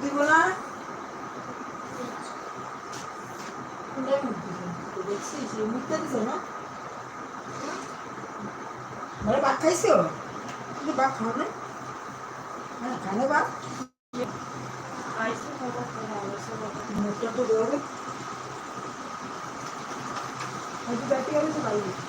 দিব না দেখছিস মুখটা দিছে না? মানে ভাত খাইছো? কিন্তু ভাত খাও না? হ্যাঁ খানে ভাত। মুখটা তো দেওয়া হবে তো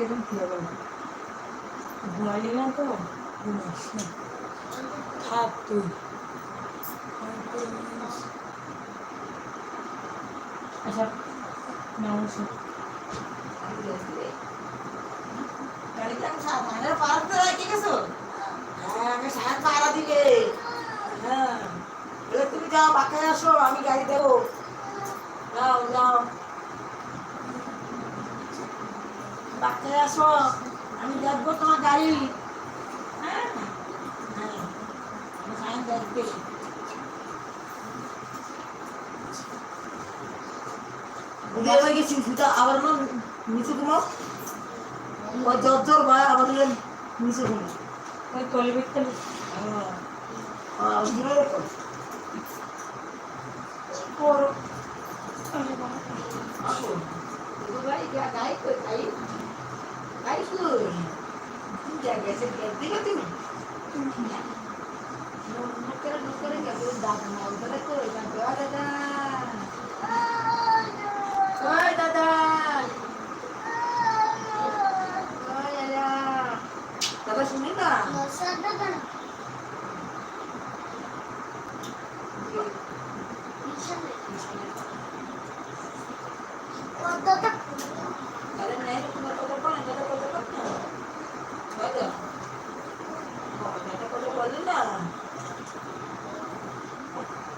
যাইতে পারব না গাড়ি এরকম ফিরে গেল ঘুমাইলি না তো? থাক তুই। আচ্ছা হ্যাঁ হ্যাঁ। তুমি যাও, বাসায় আসো, আমি গাড়ি দেবো। যাও যাও। বাসায় আসো আমি দেখব তোমার গাড়ি। হ্যাঁ? হ্যাঁ দেখবে। হয়ে গেছি সুতা আবার না নিচে ঘুমাও জ্বর জ্বর ভয় আবার নিচে ঘুমাও ওই রেখো আসো ভাই গাই কই গাই গাই কই জায়গায় সে দিলে তুমি নকরে নকরে গেল দাদা না ওদের কই দাদা ওই দাদা ওই দাদা দাদা শুনি না আরে নাই তোমার কথা কোন কথা কথা কথা দাদা দাদা কথা বলি না কথা খাইছো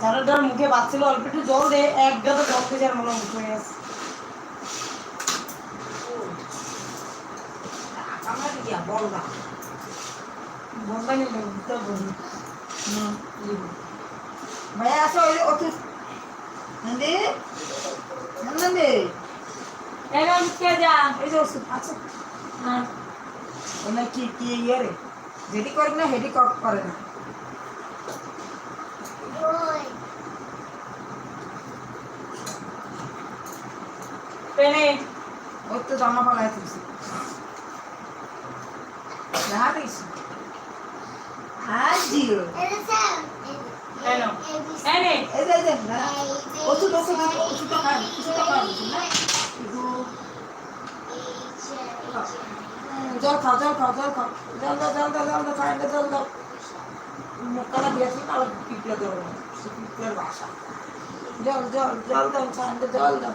খায় জানোয়ারটার মুখে বাচ্চাগুলো অল্প একটু জল দে এক গাদা জল খেয়ে যার মনে মুখ হয়ে নিলে তো বলি ভাই আসো ওই ওষুধ নন্দে? নন্দে। এখন কে যা এই যে ওষুধ আছে হ্যাঁ। কি কি ইয়ে রে? যেটি করে না কপ করে না। পেনে। ওর তো জামা পালায় তুলছি। না দিস? আজ কেন এনে এই যে এই না। ওষুধ ওষুধ ওষুধটা খান ওষুধটা খান না জল খাও জল খাও জল খাও। জল দাও জল দাও জল দাও খাইলে জল দাও। মুখটা দিয়েছি না পিঁপড়ে দেবো পিঁপড়ের বাসা। জল জল জল দাও খাইলে জল দাও।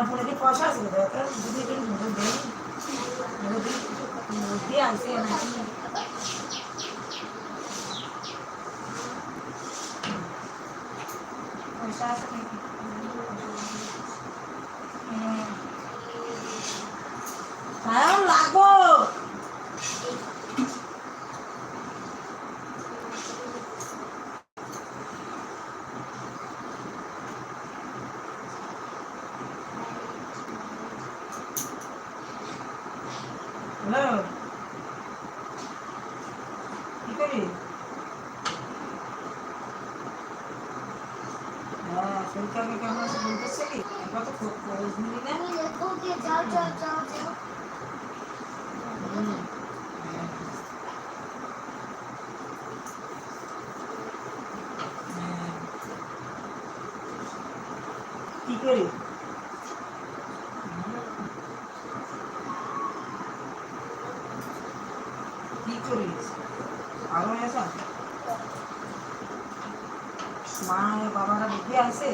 কি পয়সা আছে? বোধ হয় যদি একটু মোবাইল দেয় যদি বুদ্ধি আছে নাকি? পয়সা আছে Hello. মা বাবারা বুদ্ধি আছে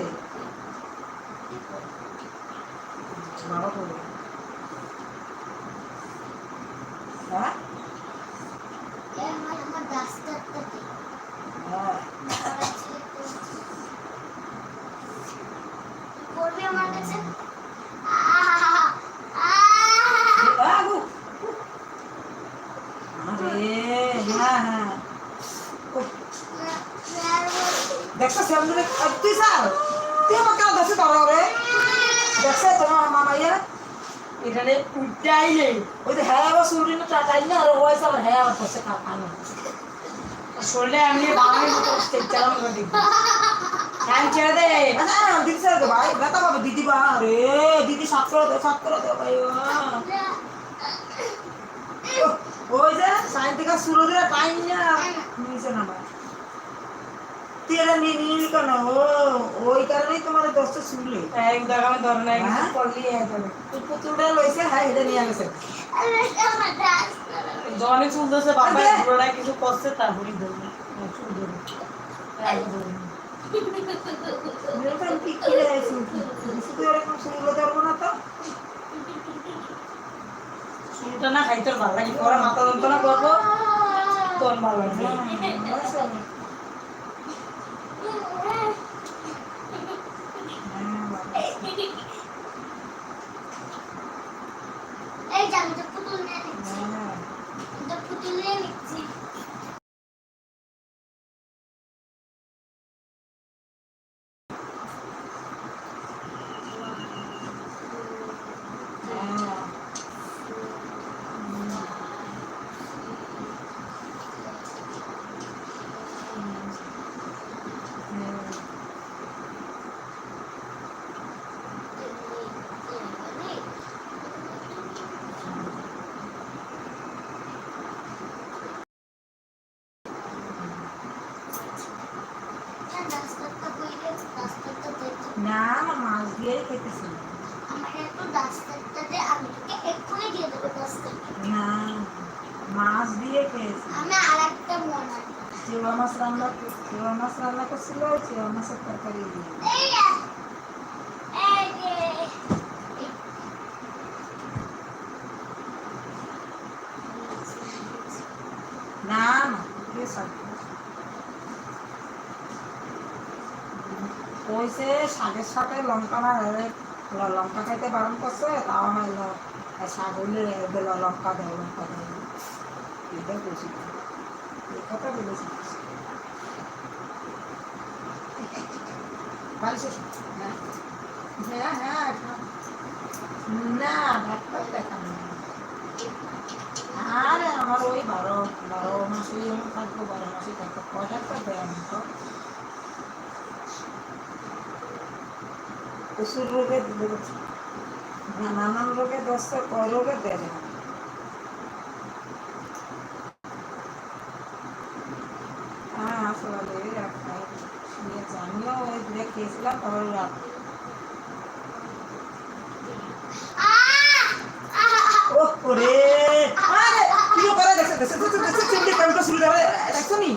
বাবা করবে হ্যাঁ? দে হ্যাঁ। আমার কাছে আহা আহা আগু আরে হ্যাঁ হ্যাঁ উফ, দেখছ সামনে তুই স্যার। তুই আমার দেখছে তোর রে। দেখছে তোমার মামা ইয়ে। এখানে উঠাই নেই। ওই যে হ্যাঁ আবার শুরু না? টাটাই না? আর ওই সব হ্যাঁ আবার করছে খানো শরীরে এমনি বাঙালির মতো চালানো করে ফ্যান ছেড়ে দে দিদি তো ভাই, ব্যথা পাবে, দিদি বা। রে দিদি সাত করে দে সাত করে দে ভাই। ওই যে সাইন থেকে শুরু দিয়ে টাইম না নিচে নামা তুই এটা নিয়ে নিলি কেন ও ওই কারণেই তোমার দশটা শুনলি এক দেখানো ধরে নাই হ্যাঁ? করলি তুই পুতুলটা লইছে হ্যাঁ এটা নিয়ে গেছে। বাবা আরে! কিছু করছে ধরবে। চুল না তো? চুলটা না খাইতে ভালো লাগে মাথা যন্ত্রণা করব তোর ভালো লাগবে এই যে আমি তো পুতুল নিয়ে নিচ্ছি আমি তো পুতুল নিয়ে নিচ্ছি ডাস্টারটা কইলে ডাস্টারটা দে তো। না আমার মাছ দিয়েই খেতেছি আমার একটু ডাস্টারটা দে আমি তোকে এক্ষুনি দিয়ে ডাস্টারটা না মাছ দিয়ে খেয়েছি। আমি মনে মাছ রান্না চিওড়া মাছ রান্না করছিল চিওড়া মাছের তরকারি দিয়ে। না না কে শাক কইছে শাকের সাথে লঙ্কা না লঙ্কা খাইতে বারণ করছে, তাও হইল শাক হইলে বেলা লঙ্কা দেয় লঙ্কা দেয়। এটা কইছি এই কথা বলেছি। হ্যাঁ? হ্যাঁ হ্যাঁ না, ডাক্তার দেখানো আরে আমার ওই বারো বারো মাসে আমি থাকব, বারো মাসে থাকব। কয় ডাক্তার দেয় আমি তো প্রচুর রোগে। নানান রোগে দশটা কয় রোগে দেয় হ্যাঁ আসলে আমিও ওই খেয়েছিলাম তারপরে রাত আহ! আহ! ও ওরে আরে কি করে দেখছে দেখছে দেখছে দেখছে চিমটি কামটা শুরু করে দেখছ নি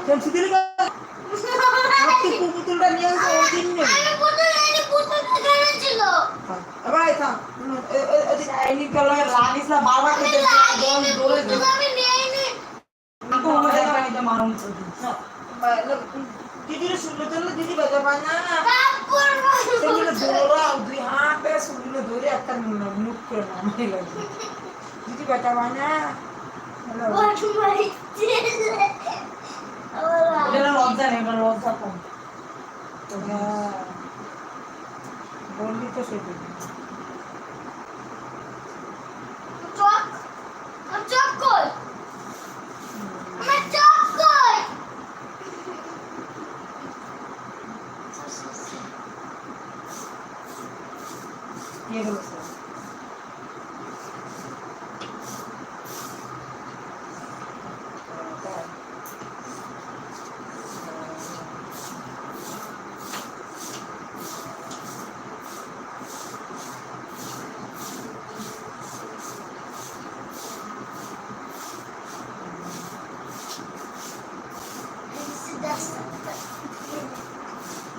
কেন সুদির তুই পুতুলটা নিয়ে আসো ওই দিন নেই আমি পুতুল এনে পুতুলটা কেন ছিল এবার এই থাম হুম, এ- না বারবার খেতে দল দিদি বেজা পায় না। তারপর সেগুলো দৌড়াও দুই হাতে শুনলে ধরে একটা মুখ করে নামাই লাগে দিদি বেটা পায় না। হ্যালো। বট মাইছে আবার এটা লজ্জা নেই এটা লজ্জা কম। হ্যাঁ। বললি তো সেটি আমার চক কই আমার চক কই কে বলেছে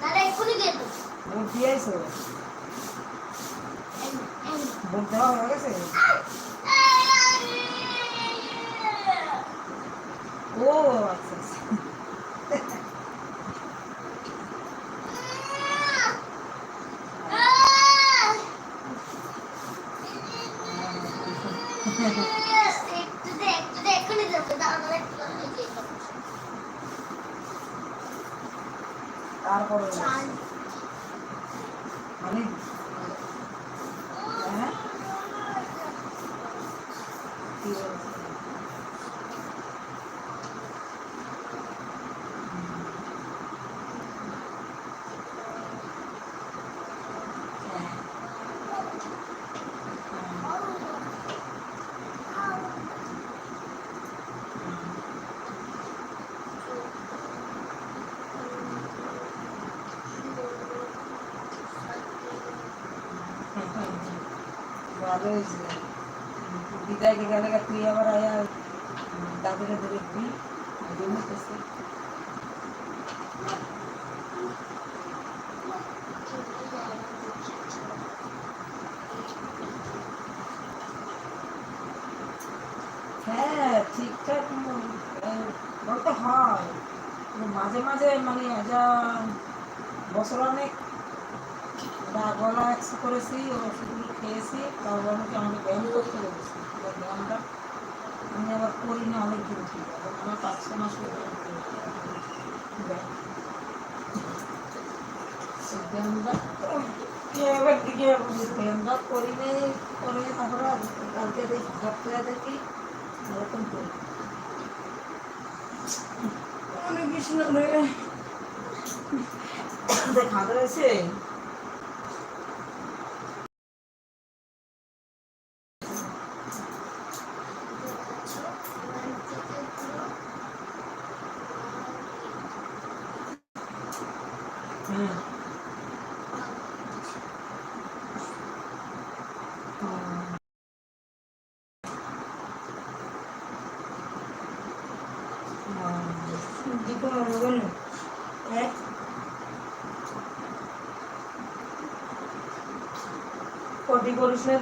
দাদা এক্ষুনি দিয়ে দেবো ভোট দিয়েছ ভোট দেওয়া হয়ে গেছে ও আচ্ছা আচ্ছা একটু দে একটু দে এক্ষুনি দেবো দাদা একটু দিয়ে দেবো তারপরে চাল মানে হ্যাঁ কি বলছে? হ্যাঁ। বিদায়কে গেলে তুই আবার আয়া দাদুরে ধরে ওই হ্যাঁ ঠিকঠাক বলতে হয়। মাঝে মাঝে মানে যা বছর অনেক। গলা একশো করেছি ওষুধগুলো খেয়েছি নাকি আমাকে ব্যায়াম করতে বলেছি। এবার ব্যায়ামটা আমি আবার করি না অনেক দিন এখন আমার পাঁচ ছ মাস ব্যায়ামটা করি করে তারপরে কালকে দেখি ঘরতে দেখি, এরকম করি। অনেক বেশি না খাওয়া হয়েছে হুম দীপু মনে হ্যাঁ কটি করিস না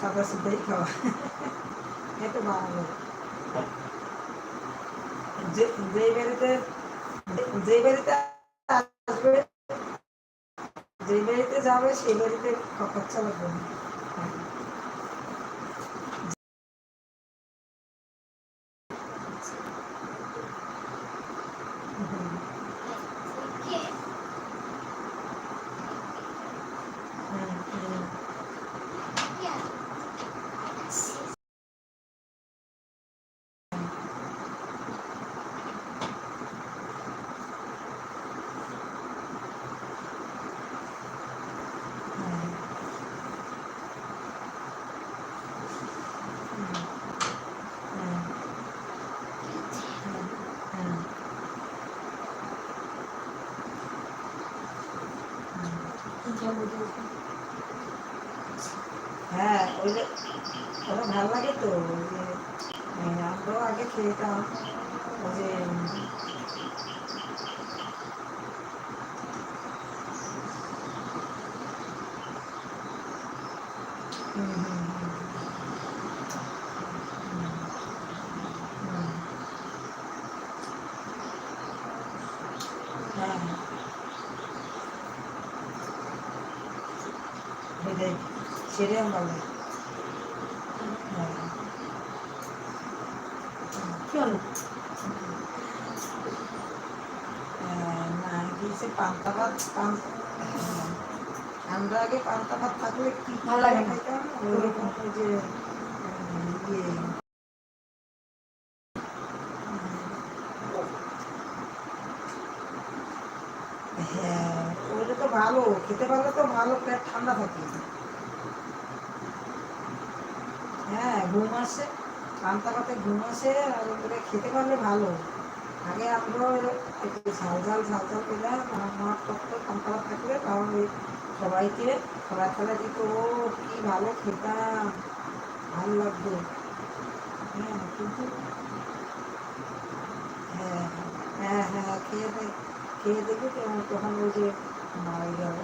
সাদা খাওয়া। ভালো যে বাড়িতে বাড়িতে আসবে বাড়িতে যাবে, সেই বাড়িতে খরচা লাগবে না। হুম, হুম, হুম। হুম। খেয়ে বসে হ্যাঁ ওই যে ওটা ভালো লাগে তো আমরাও আগে খেতাম ওই যে হুম, হুম, হুম। হুম, হুম। হ্যাঁ এটাই সেটাই ভালো কি না গিয়েছে পান্তা ভাত। আমরা আগে পান্তা ভাত থাকলে কি ভালো লাগে না। খাইতাম যে ইয়ে হ্যাঁ ওইটা তো ভালো খেতে পারলে তো ভালো পেট ঠান্ডা থাকে হ্যাঁ ঘুম আসে। পান্তা ভাতে ঘুম আসে আর ওগুলো খেতে পারলে ভালো। আগে আমরা একটু ঝাল ঝাল ঝাল ঝাল পেলাম আমার টক্ত পান্তা ভাত থাকলে তখন ওই সবাইকে খোলা খেলা দিত, ও, কি ভালো খেতাম, ভালো লাগতো। হ্যাঁ কিন্তু হ্যাঁ হ্যাঁ হ্যাঁ খেয়ে খেয়ে দেখি তো তখন ওই যে মারা গেল।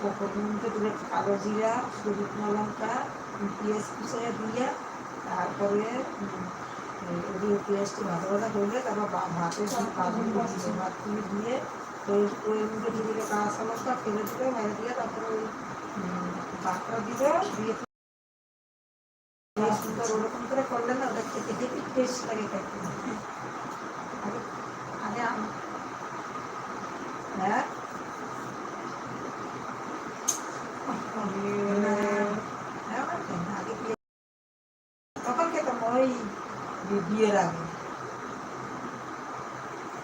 মধ্যে দিলে কালো জিরা শুকনো লঙ্কা, পেঁয়াজ কুচিয়ে দিয়ে তারপরে পেঁয়াজটি ভাজা ভাজা করলে তারপর ভা- ভাতের সঙ্গে ভাজি ভাত তুলে দিয়ে ওই ওই মধ্যে দিয়ে দিলে কাঁচা লঙ্কা, ফেলে দিলে, মেরে দিয়ে তারপরে ওই ভাতটা দিলে, দিয়ে সুন্দর ওরকম করে করলে না ওটা খেতে খেতে টেস্ট লাগে খেতে আগে আগে আম- হ্যাঁ না, হ্যাঁ, আগে বিয়ে- তখন খেতাম ওই বি- বিয়ের আগে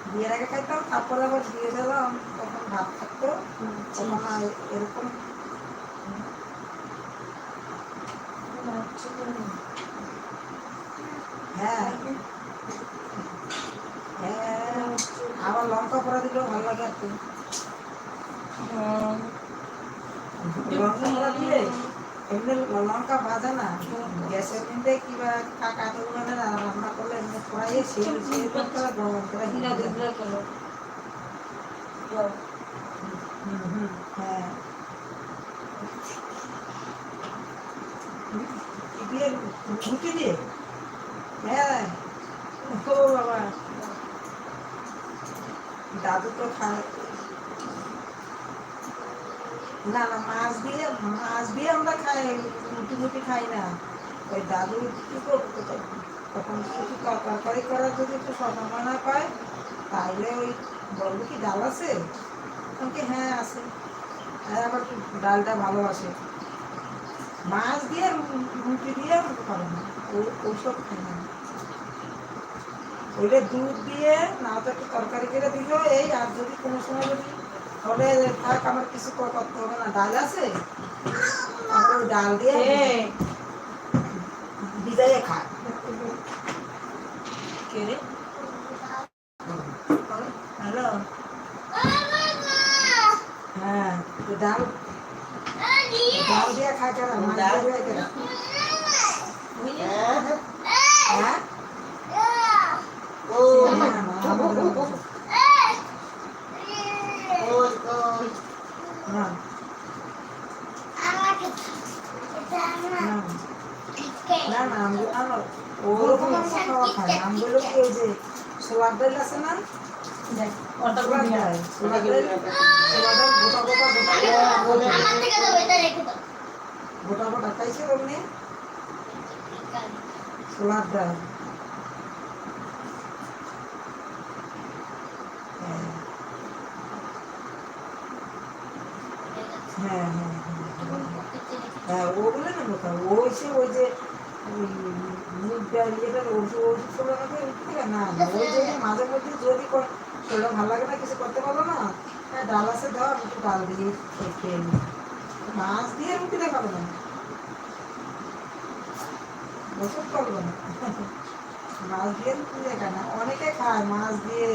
বিয়ের আগে খাইতাম তারপরে আবার বিয়ে দিলাম তখন ভাত থাকতো আর এরকম হ্যাঁ হ্যাঁ আবার লঙ্কা পড়া দিলেও ভালো লাগে আর কি লঙ্কা পড়া দিলে এমনি লঙ্কা ভাজা না গ্যাসের মধ্যে কিবা কাকা মানে না রান্না করলে এমনি কড়াইয়ে সেই সেই লঙ্কা করে দিলা দিয়ে দিলা কেন যাও হুম, হুম, হ্যাঁ কি দিয়ে হ্যাঁ ও বাবা দাদু তো খায় না না, মাছ দিয়ে মাছ দিয়ে আমরা খাই রুটি মুটি খাই না ওই দাদু কি করতো তখন? কিছু তরকারি করার যদি একটু সময় না পায় তাইলে ওই বলব কি, ডাল আছে তখন কি হ্যাঁ আছে আর আবার একটু ডালটা ভালোবাসে মাছ দিয়ে রু- রুটি দিয়ে আমাকে পারে না ও- ওসব খাই না ওইটা দুধ দিয়ে না তো একটু তরকারি করে দিল এই আর যদি কোনো সময় যদি হলে থাক আমার কিছু কর- করতে হবে না ডাল আছে তারপরে ওই ডাল দিয়ে ভিজাইয়ে খায় কে রে হ্যালো হ্যাঁ তো ডাল ডাল দিয়ে খায় কেন মাছ দিয়ে খায় কেন হ্যাঁ না, না, আমগুলো আনো। ওরকম আমরা খাওয়া খাই না। আমগুলো কি যে ছোলার ডাল না গোটা গোটা খাইছে ছোলার ডাল। হ্যাঁ। হ্যাঁ হ্যাঁ হ্যাঁ। হ্যাঁ ওই যে ছোলো না ওই মাঝে মধ্যে যদি ভালো লাগে না, কিছু করতে পারল না। হ্যাঁ ডাল আছে আমি একটু ডাল দিয়ে খেয়ে- মাছ দিয়ে রুটি দেখাবো না। ওষুধ করব না। মাছ দিয়ে রুটি দেখা না। অনেকে খায় মাছ দিয়ে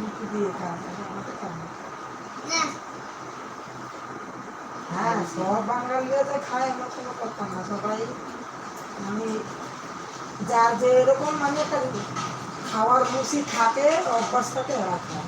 মুখে দিয়ে খায়। আমাকে খায় না। হ্যাঁ সব বাঙালিরা যে খায় আমার কোনো কথা না। সবাই মানে যার যে এরকম মানে একটা খাওয়ার রুচি থাকে অভ্যাস থাকে ওরা খায়